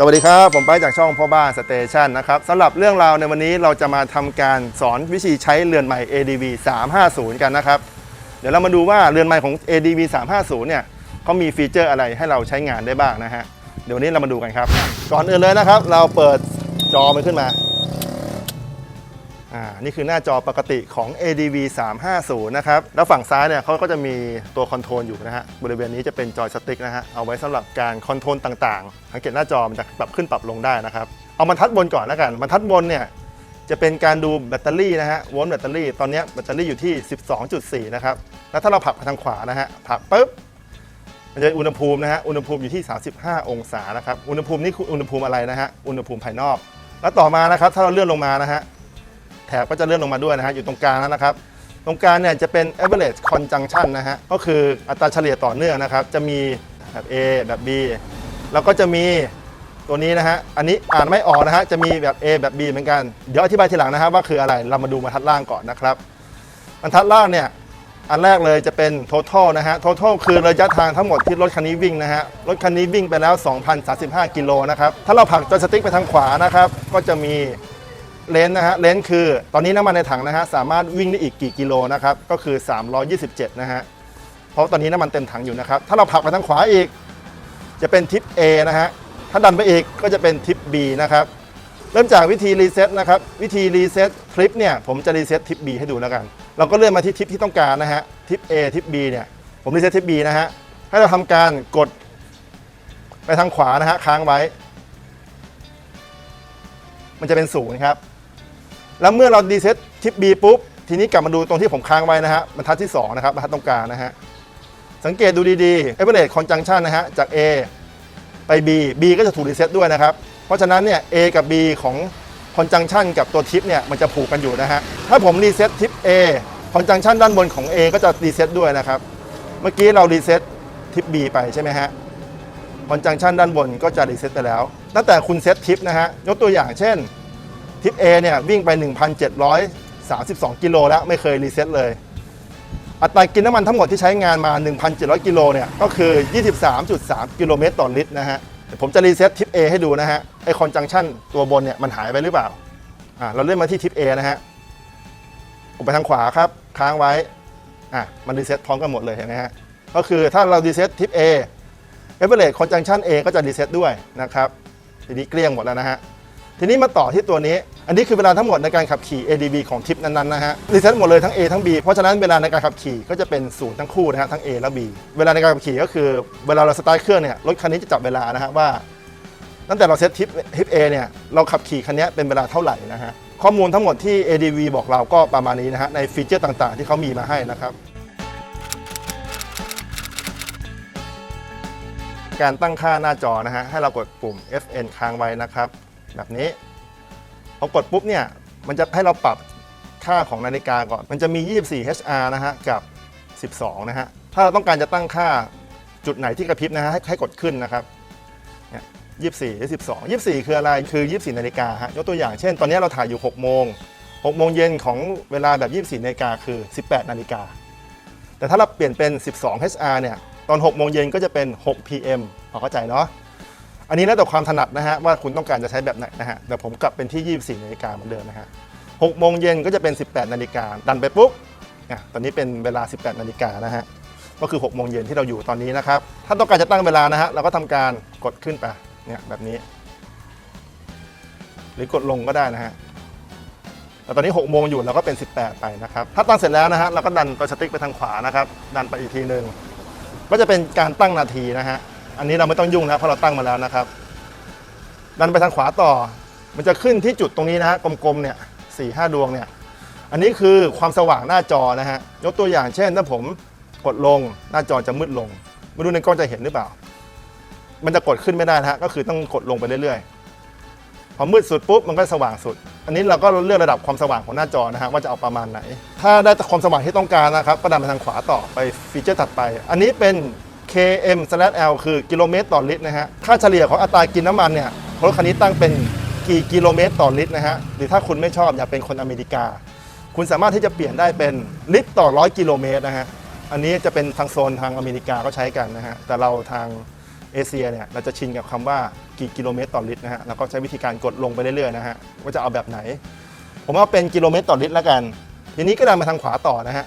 สวัสดีครับ ผมไปจากช่องพ่อบ้านสเตชันนะครับสำหรับเรื่องราวในวันนี้เราจะมาทำการสอนวิธีใช้เรือนใหม่ ADV 350 กันนะครับ เดี๋ยวเรามาดูว่าเรือนใหม่ของ ADV 350เนี่ยเขามีฟีเจอร์อะไรให้เราใช้งานได้บ้างนะฮะเดี๋ยววันนี้เรามาดูกันครับ ก่อนอื่นเลยนะครับ เราเปิดจอมันขึ้นมาอ่า นี่คือหน้าจอปกติของ ADV 350นะครับ แล้วฝั่งซ้ายเนี่ยเขาก็จะมีตัวคอนโทรลอยู่นะฮะ บริเวณนี้จะเป็นจอยสติ๊กนะฮะ เอาไว้สำหรับการคอนโทรลต่างๆ สังเกตหน้าจอมันจะปรับขึ้นปรับลงได้นะครับ เอาบรรทัดบนก่อนแล้วกันบรรทัดบนเนี่ยจะเป็นการดูแบตเตอรี่นะฮะ โวลต์แบตเตอรี่ ตอนนี้แบตเตอรี่อยู่ที่ 12.4 นะครับ แล้วถ้าเราผลักไปทางขวานะฮะ ผลักปุ๊บ มันจะอุณหภูมินะฮะ อุณหภูมิอยู่ที่ 35 องศานะครับ อุณหภูมินี่คืออุณหภูมิอะไรนะฮะ อุณหภูมิภายนอก แล้วต่อมานะครับ ถ้าเราเลื่อนลงมานะฮะ แถบก็จะเลื่อนลงมาด้วยนะฮะอยู่ตรงกลางแล้วนะครับ ตรงกลางเนี่ยจะเป็น average conjunction นะฮะก็คืออัตราเฉลี่ยต่อเนื่องนะครับ จะมีแบบ A แบบ B แล้วก็จะมีตัวนี้นะฮะ อันนี้อ่านไม่ออกนะฮะ จะมีแบบ A แบบ B เหมือนกัน เดี๋ยวอธิบายทีหลังนะฮะว่าคืออะไร เรามาดูบรรทัดล่างก่อนนะครับ บรรทัดล่างเนี่ย อันแรกเลยจะเป็น total นะฮะ total คือระยะทางทั้งหมดที่รถคันนี้วิ่งนะฮะ รถคันนี้วิ่งไปแล้ว 2,035 กิโลนะครับ ถ้าเราผักจอยสติ๊กไปทางขวานะครับ ก็จะมี เลนส์นะฮะเลนส์คือตอนนี้น้ำมันในถังนะฮะสามารถวิ่งได้อีกกี่กิโลนะครับก็คือ 327 นะฮะเพราะตอนนี้น้ำมันเต็มถังอยู่นะครับถ้าเราผลักไปทางขวาอีก จะเป็นทิป A นะฮะถ้าดันไปอีกก็จะเป็นทิป B นะครับเริ่มจากวิธีรีเซ็ตนะครับวิธีรีเซ็ตทริปเนี่ยผมจะรีเซ็ตทิป B ให้ดูแล้วกัน เราก็เลื่อนมาที่ทิปที่ต้องการนะฮะทิป A ทิป B เนี่ยผมรีเซ็ตทิป B นะฮะให้เราทำการกดไปทางขวานะฮะค้างไว้ มันจะเป็นศูนย์ครับ แล้วเมื่อเรารีเซ็ตทิป B ปุ๊บ ทีนี้กลับมาดูตรงที่ผมค้างไว้นะฮะบรรทัดที่ 2 นะครับบรรทัดตรงกลางนะฮะ สังเกตดูดีๆ average conjunction นะฮะ จาก A ไป B B ก็จะถูกรีเซ็ตด้วยนะครับ เพราะฉะนั้นเนี่ย A กับ B ของ conjunction กับตัวทิปเนี่ยมันจะผูกกันอยู่นะฮะ ถ้าผมรีเซ็ตทิป A conjunction ด้านบนของ A ก็จะรีเซ็ตด้วยนะครับ เมื่อกี้เรารีเซ็ตทิป B ไปใช่ไหมฮะ conjunction ด้านบนก็จะรีเซ็ตไปแล้ว ตั้งแต่คุณเซ็ตทิปนะฮะ ยกตัวอย่างเช่น ทิป A เนี่ยวิ่งไป 1,732 กิโลแล้วไม่เคยรีเซ็ตเลย อัตรากินน้ำมันทั้งหมดที่ใช้งานมา 1,700 กิโลเนี่ยก็คือ 23.3 กิโลเมตรต่อลิตรนะฮะผมจะรีเซ็ตทิป A ให้ดูนะฮะไอคอนจังชันตัวบนเนี่ยมันหายไปหรือเปล่าอ่าเราเลื่อนมาที่ทิป A นะฮะผมไปทางขวาครับค้างไว้อะมันรีเซ็ตพร้อมกันหมดเลยเห็นไหมฮะก็คือถ้าเรารีเซ็ตทิป A เอเวอเรสต์คอนจังชัน A ก็จะรีเซ็ตด้วยนะครับทีนี้เกลี้ยงหมดแล้วนะฮะ ทีนี้มาต่อที่ตัวนี้ อันนี้คือเวลาทั้งหมดในการขับขี่ ADB ของทริปนั้นๆนะฮะรีเซ็ตหมดเลยทั้ง A ทั้ง B เพราะฉะนั้นเวลาในการขับขี่ก็จะเป็นศูนย์ทั้งคู่นะฮะทั้ง A และ B เวลาในการขับขี่ก็คือเวลาเราสตาร์ทเครื่องเนี่ยรถคันนี้จะจับเวลานะฮะว่า ตั้งแต่เราเซตทิปทิป A เนี่ยเราขับขี่คันนี้เป็นเวลาเท่าไหร่นะฮะข้อมูลทั้งหมดที่ ADV บอกเราก็ประมาณนี้นะฮะในฟีเจอร์ต่างๆ ที่เขามีมาให้นะครับการตั้งค่าหน้าจอนะฮะให้เรากดปุ่ม FN ค้างไว้นะครับ แบบนี้พอกดปุ๊บเนี่ยมันจะให้เราปรับค่าของนาฬิกาก่อน มันจะมี 24 HR นะฮะกับ 12 นะฮะ ถ้าเราต้องการจะตั้งค่าจุดไหนที่กระพริบนะฮะให้ให้กดขึ้นนะครับเนี่ย24หรือ12 24 คืออะไร คือ 24 นาฬิกาฮะ ยกตัวอย่างเช่น ตอนนี้เราถ่ายอยู่ 6 โมง 6 โมงเย็นของเวลาแบบ 24 นาฬิกาคือ 18 นาฬิกา แต่ถ้าเราเปลี่ยนเป็น 12 HR เนี่ย ตอน 6 โมงเย็นก็จะเป็น 6 PM พอเข้าใจเนาะ อันนี้แล้วแต่ความถนัดนะฮะว่าคุณต้องการจะใช้แบบไหนนะฮะเดี๋ยวผมกลับเป็นที่ 24นาฬิกาเหมือนเดิมนะฮะ6โมงเย็นก็จะเป็น 18นาฬิกาดันไปปุ๊บเนี่ยตอนนี้เป็นเวลา 18นาฬิกานะฮะก็คือ6โมงเย็นที่เราอยู่ตอนนี้นะครับถ้าต้องการจะตั้งเวลานะฮะเราก็ทำการกดขึ้นไปเนี่ยแบบนี้ หรือกดลงก็ได้นะฮะแต่ตอนนี้ 6 โมงอยู่เราก็เป็น 18 ไปนะครับ ถ้าตั้งเสร็จแล้วนะฮะเราก็ดันตัวสติ๊กไปทางขวานะครับ ดันไปอีกทีหนึ่งก็จะเป็นการตั้งนาทีนะฮะ อันนี้เราไม่ต้องยุ่งนะเพราะเราตั้งมาแล้วนะครับ ดันไปทางขวาต่อ มันจะขึ้นที่จุดตรงนี้นะฮะกลมๆเนี่ยสี่ห้าดวงเนี่ย อันนี้คือความสว่างหน้าจอนะฮะยกตัวอย่างเช่น ถ้าผมกดลงหน้าจอจะมืดลงไม่รู้ในกล้องจะเห็นหรือเปล่า มันจะกดขึ้นไม่ได้นะฮะก็คือต้องกดลงไปเรื่อยๆพอมืดสุดปุ๊บมันก็สว่างสุด อันนี้เราก็เลือกระดับความสว่างของหน้าจอนะฮะว่าจะเอาประมาณไหน ถ้าได้ความสว่างที่ต้องการนะครับก็ดันไปทางขวาต่อไปฟีเจอร์ถัดไป อันนี้เป็น km/l คือกิโลเมตรต่อลิตรนะฮะค่าเฉลี่ยของอัตรากินน้ำมันเนี่ยรถคันนี้ตั้งเป็นกี่กิโลเมตรต่อลิตรนะฮะหรือถ้าคุณไม่ชอบอยากเป็นคนอเมริกา คุณสามารถที่จะเปลี่ยนได้เป็นลิตรต่อร้อยกิโลเมตรนะฮะอันนี้จะเป็นทางโซนทางอเมริกาก็ใช้กันนะฮะแต่เราทางเอเชียเนี่ยเราจะชินกับคำว่ากี่กิโลเมตรต่อลิตรนะฮะแล้วก็ใช้วิธีการกดลงไปเรื่อยๆนะฮะว่าจะเอาแบบไหน ผมเอาเป็นกิโลเมตรต่อลิตรแล้วกัน ทีนี้ก็ดันมาทางขวาต่อนะฮะ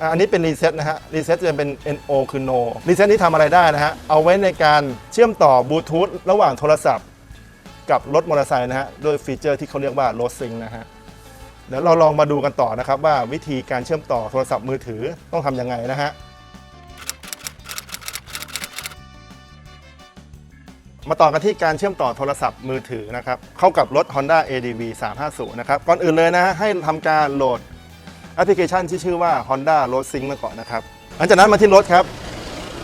อันนี้เป็นรีเซ็ตนะฮะ รีเซ็ตจะเป็น NO คือ no รีเซ็ตนี้ทำอะไรได้นะฮะ เอาไว้ในการเชื่อมต่อบลูทูธระหว่างโทรศัพท์ กับรถมอเตอร์ไซค์นะฮะโดยฟีเจอร์ที่เขาเรียกว่า Road Sync นะฮะ เดี๋ยวเราลองมาดูกันต่อนะครับว่าวิธีการเชื่อมต่อโทรศัพท์มือถือต้องทำยังไงนะฮะ มาต่อกันที่การเชื่อมต่อโทรศัพท์มือถือนะครับ เข้ากับรถ Honda ADV 350 นะครับ ก่อนอื่นเลยนะฮะให้ทำการโหลด แอปพลิเคชันที่ชื่อว่า Honda Road Sync มาก่อนนะครับหลังจากนั้นมาที่รถครับ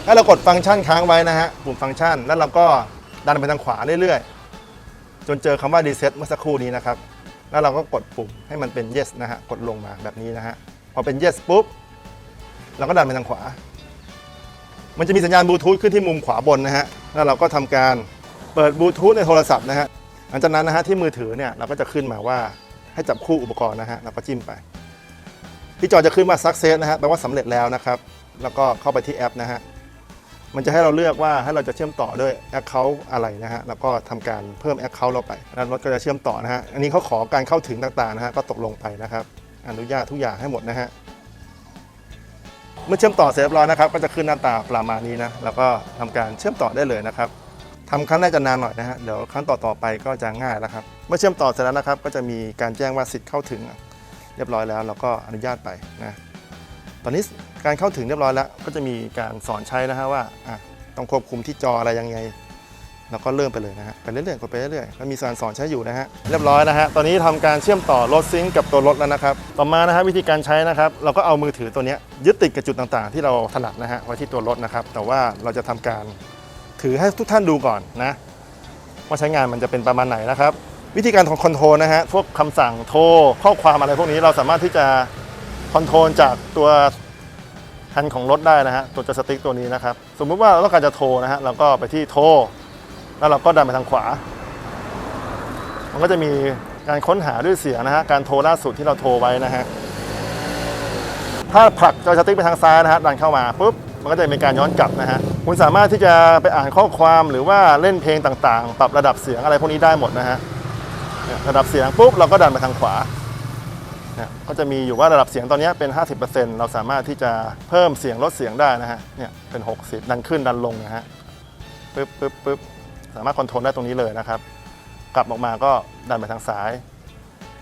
ให้เรากดฟังก์ชันค้างไว้นะฮะปุ่มฟังก์ชัน แล้วเราก็ดันไปทางขวาเรื่อยๆ จนเจอคำว่า reset เมื่อสักครู่นี้นะครับ แล้วเราก็กดปุ่มให้มันเป็น yes นะฮะกดลงมาแบบนี้นะฮะพอเป็น yes ปุ๊บเราก็ดันไปทางขวา มันจะมีสัญญาณบลูทูธขึ้นที่มุมขวาบนนะฮะแล้วเราก็ทำการเปิดบลูทูธในโทรศัพท์นะฮะหลังจากนั้นนะฮะที่มือถือเนี่ยเราก็จะขึ้นมาว่าให้จับคู่อุปกรณ์นะฮะเราก็จิ้มไป ที่จอจะขึ้นว่า success นะฮะแปลว่าสำเร็จแล้วนะครับ แล้วก็เข้าไปที่แอปนะฮะมันจะให้เราเลือกว่าให้เราจะเชื่อมต่อด้วย Account อะไรนะฮะแล้วก็ทำการเพิ่ม Account เราไปแล้วรถก็จะเชื่อมต่อนะฮะอันนี้เขาขอการเข้าถึงต่างๆนะฮะก็ตกลงไปนะครับ อนุญาตทุกอย่างให้หมดนะฮะเมื่อเชื่อมต่อเสร็จเรียบร้อยนะครับ ก็จะขึ้นหน้าตาประมาณนี้นะแล้วก็ทำการเชื่อมต่อได้เลยนะครับทำครั้งแรกจะนานหน่อยนะฮะเดี๋ยวครั้งต่อๆไปก็จะง่ายแล้วครับเมื่อเชื่อมต่อเสร็จแล้วนะครับ ก็จะมีการแจ้งว่าสิทธิ์เข้าถึง เรียบร้อยแล้ว เราก็อนุญาตไปนะตอนนี้การเข้าถึงเรียบร้อยแล้ว ก็จะมีการสอนใช้นะฮะว่าอะต้องควบคุมที่จออะไรยังไงเราก็เริ่มไปเลยนะฮะไปเรื่อยๆกดไปเรื่อยๆแล้วมีการสอนใช้อยู่นะฮะเรียบร้อยนะฮะตอนนี้ทำการเชื่อมต่อรถซิงกับตัวรถแล้วนะครับ ต่อมานะฮะวิธีการใช้นะครับ เราก็เอามือถือตัวนี้ยยึดติดกับจุดต่างๆ ที่เราถนัดนะฮะไว้ที่ตัวรถนะครับ แต่ว่าเราจะทำการถือให้ทุกท่านดูก่อนนะว่าใช้งานมันจะเป็นประมาณไหนนะครับ วิธีการของคอนโทรลนะฮะพวกคำสั่งโทรข้อความอะไรพวกนี้เราสามารถที่จะคอนโทรลจากตัวแฮนด์ของรถได้นะฮะตัวจสติ๊กตัวนี้นะครับ สมมุติว่าเราต้องการจะโทรนะฮะเราก็ไปที่โทรแล้วเราก็ดันไปทางขวา มันก็จะมีการค้นหาด้วยเสียงนะฮะการโทรล่าสุดที่เราโทรไว้นะฮะถ้าผลักจอยสติ๊กไปทางซ้ายนะฮะดันเข้ามาปุ๊บมันก็จะเป็นการย้อนกลับนะฮะคุณสามารถที่จะไปอ่านข้อความหรือว่าเล่นเพลงต่างๆ ปรับระดับเสียงอะไรพวกนี้ได้หมดนะฮะ ระดับเสียงปุ๊บเราก็ดันไปทางขวาเนี่ยก็จะมีอยู่ว่าระดับเสียงตอนนี้เป็น 50%เราสามารถที่จะเพิ่มเสียงลดเสียงได้นะฮะเนี่ยเป็น 60 ดันขึ้นดันลงนะฮะปึ๊บปึ๊บปึ๊บสามารถคอนโทรลได้ตรงนี้เลยนะครับ กลับออกมาก็ดันไปทางซ้าย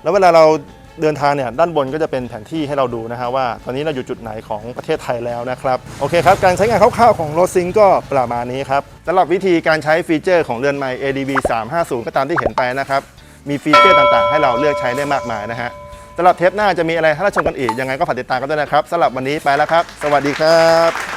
แล้วเวลาเราเดินทางเนี่ยด้านบนก็จะเป็นแผนที่ให้เราดูนะฮะว่า ตอนนี้เราอยู่จุดไหนของประเทศไทยแล้วนะครับ โอเคครับ การใช้งานคร่าวๆของรถซิงก็ประมาณนี้ครับสำหรับวิธีการใช้ฟีเจอร์ของเรือนใหม่ ADV 350 ก็ตามที่เห็นไปนะครับ มีฟีเจอร์ต่างๆ ให้เราเลือกใช้ได้มากมายนะฮะสำหรับเทปหน้าจะมีอะไรให้เราชมกันอีกยังไงก็ฝากติดตามกันด้วยนะครับสำหรับวันนี้ไปแล้วครับ สวัสดีครับ